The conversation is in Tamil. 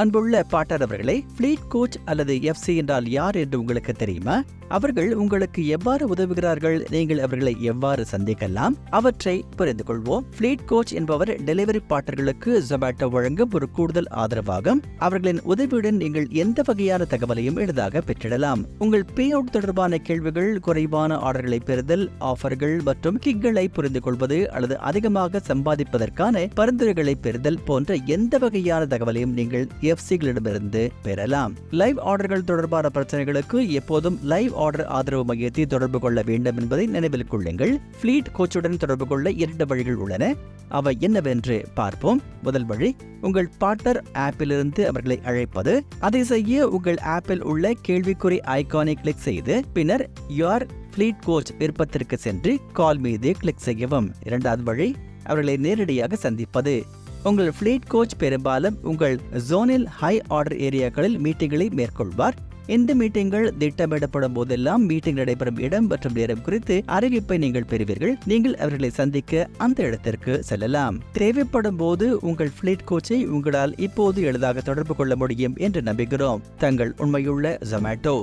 அன்புள்ள பாட்டர் ஃபிளீட் கோச் அல்லது எஃப்சி என்றால் யார் என்று உங்களுக்கு தெரியுமா? அவர்கள் உங்களுக்கு எவ்வாறு உதவுகிறார்கள்? நீங்கள் அவர்களை எவ்வாறு சந்திக்கலாம்? அவற்றை புரிந்து கொள்வோம். ஃபிளீட் கோச் என்பவர் டெலிவரி பாட்டர்களுக்கு ஜொமேட்டோ வழங்கும் ஒரு கூடுதல் ஆதரவாகும். அவர்களின் உதவியுடன் நீங்கள் எந்த வகையான தகவலையும் எளிதாக பெற்றிடலாம். உங்கள் பே அவுட் தொடர்பான கேள்விகள் குறைவான ஆர்டர்களை பெறுதல் ஆஃபர்கள் மற்றும் கிக்களை புரிந்து கொள்வது அல்லது அதிகமாக சம்பாதிப்பதற்கான பரிந்துரைகளை பெறுதல் போன்ற எந்த வகையான தகவலையும் நீங்கள் எஃப்சிகளிடமிருந்து பெறலாம். லைவ் ஆர்டர்கள் தொடர்பான பிரச்சனைகளுக்கு எப்போதும் லைவ் ஆர்டர் ஆதரவு மையத்தை தொடர்பு கொள்ள வேண்டும் என்பதை நினைவில் கொள்ளுங்கள். ஃபிளீட் கோச்சுடன் தொடர்பு கொள்ள இரண்டு வழிகள் உள்ளன. அவை என்னவென்று பார்ப்போம். முதல் வழி உங்கள் பார்ட்னர் ஆப்பிலிருந்து அவர்களை அழைப்பது. அதை செய்ய உங்கள் ஆப்பில் உள்ள கேள்விக்குறி ஐகானை கிளிக் செய்து பின்னர் யார் ஃபிளீட் கோச் விருப்பத்திற்கு சென்று கால் மீது கிளிக் செய்யவும். இரண்டாவது வழி அவர்களை நேரடியாக சந்திப்பது. உங்கள் ஃப்ளீட் கோச் பெரும்பாலும் உங்கள் ஜோனில் ஹை ஆர்டர் ஏரியாக்களில் மீட்டிங்களை மேற்கொள்வார். இந்த மீட்டிங்கள் திட்டமிடப்படும் போதெல்லாம் மீட்டிங் நடைபெறும் இடம் மற்றும் நேரம் குறித்து அறிவிப்பை நீங்கள் பெறுவீர்கள். நீங்கள் அவர்களை சந்திக்க அந்த இடத்திற்கு செல்லலாம். தேவைப்படும் போது உங்கள் ஃபிளீட் கோச்சை உங்களால் இப்போது எளிதாக தொடர்பு கொள்ள முடியும் என்று நம்புகிறோம். தங்கள் உண்மையுள்ள ஜொமேட்டோ